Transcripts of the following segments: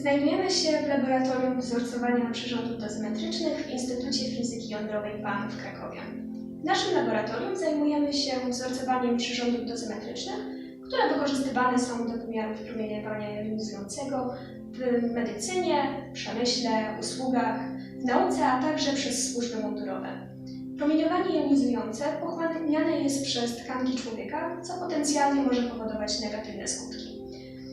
Znajdujemy się w laboratorium wzorcowania przyrządów dozymetrycznych w Instytucie Fizyki Jądrowej PAN w Krakowie. W naszym laboratorium zajmujemy się wzorcowaniem przyrządów dozymetrycznych, które wykorzystywane są do pomiarów promieniowania jonizującego w medycynie, przemyśle, usługach, w nauce, a także przez służby mundurowe. Promieniowanie jonizujące pochłaniane jest przez tkanki człowieka, co potencjalnie może powodować negatywne skutki.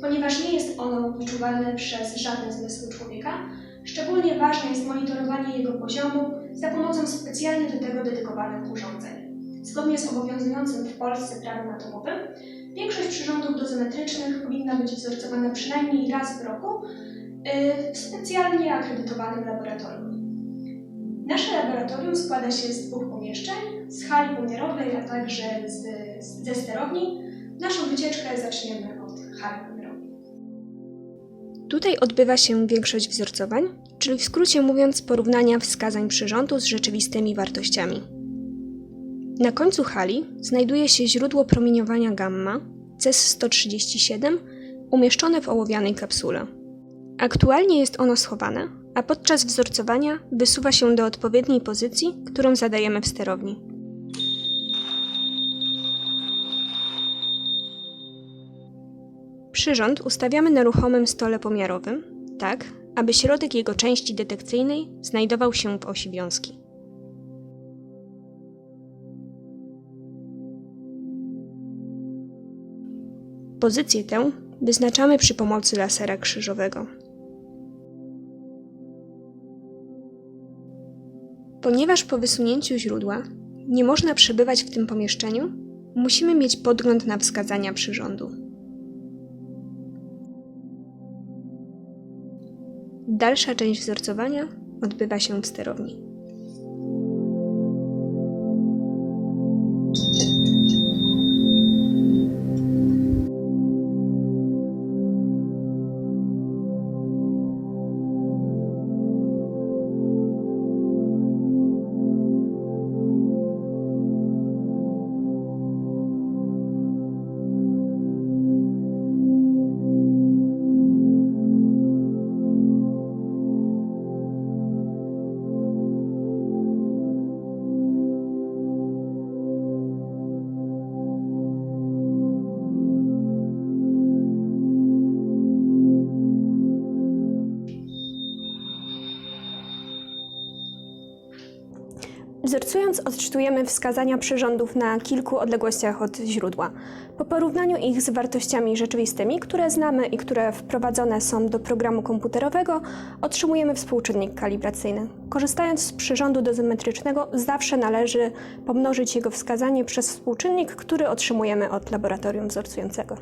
Ponieważ nie jest ono wyczuwalne przez żadne zmysły człowieka, szczególnie ważne jest monitorowanie jego poziomu za pomocą specjalnie do tego dedykowanych urządzeń. Zgodnie z obowiązującym w Polsce prawem atomowym, większość przyrządów dozymetrycznych powinna być wzorcowana przynajmniej raz w roku yy, w specjalnie akredytowanym laboratorium. Nasze laboratorium składa się z dwóch pomieszczeń, z hali pomiarowej, a także z, z, ze sterowni. Naszą wycieczkę zaczniemy od hali. Tutaj odbywa się większość wzorcowań, czyli w skrócie mówiąc porównania wskazań przyrządu z rzeczywistymi wartościami. Na końcu hali znajduje się źródło promieniowania gamma CES-137 umieszczone w ołowianej kapsule. Aktualnie jest ono schowane, a podczas wzorcowania wysuwa się do odpowiedniej pozycji, którą zadajemy w sterowni. Przyrząd ustawiamy na ruchomym stole pomiarowym, tak aby środek jego części detekcyjnej znajdował się w osi wiązki. Pozycję tę wyznaczamy przy pomocy lasera krzyżowego. Ponieważ po wysunięciu źródła nie można przebywać w tym pomieszczeniu, musimy mieć podgląd na wskazania przyrządu. Dalsza część wzorcowania odbywa się w sterowni. Wzorcując, odczytujemy wskazania przyrządów na kilku odległościach od źródła. Po porównaniu ich z wartościami rzeczywistymi, które znamy i które wprowadzone są do programu komputerowego, otrzymujemy współczynnik kalibracyjny. Korzystając z przyrządu dozymetrycznego, zawsze należy pomnożyć jego wskazanie przez współczynnik, który otrzymujemy od laboratorium wzorcującego.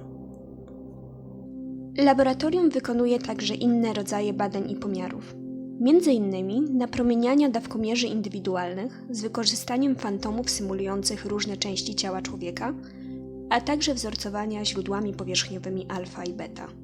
Laboratorium wykonuje także inne rodzaje badań i pomiarów. Między innymi napromieniania dawkomierzy indywidualnych z wykorzystaniem fantomów symulujących różne części ciała człowieka, a także wzorcowania źródłami powierzchniowymi alfa i beta.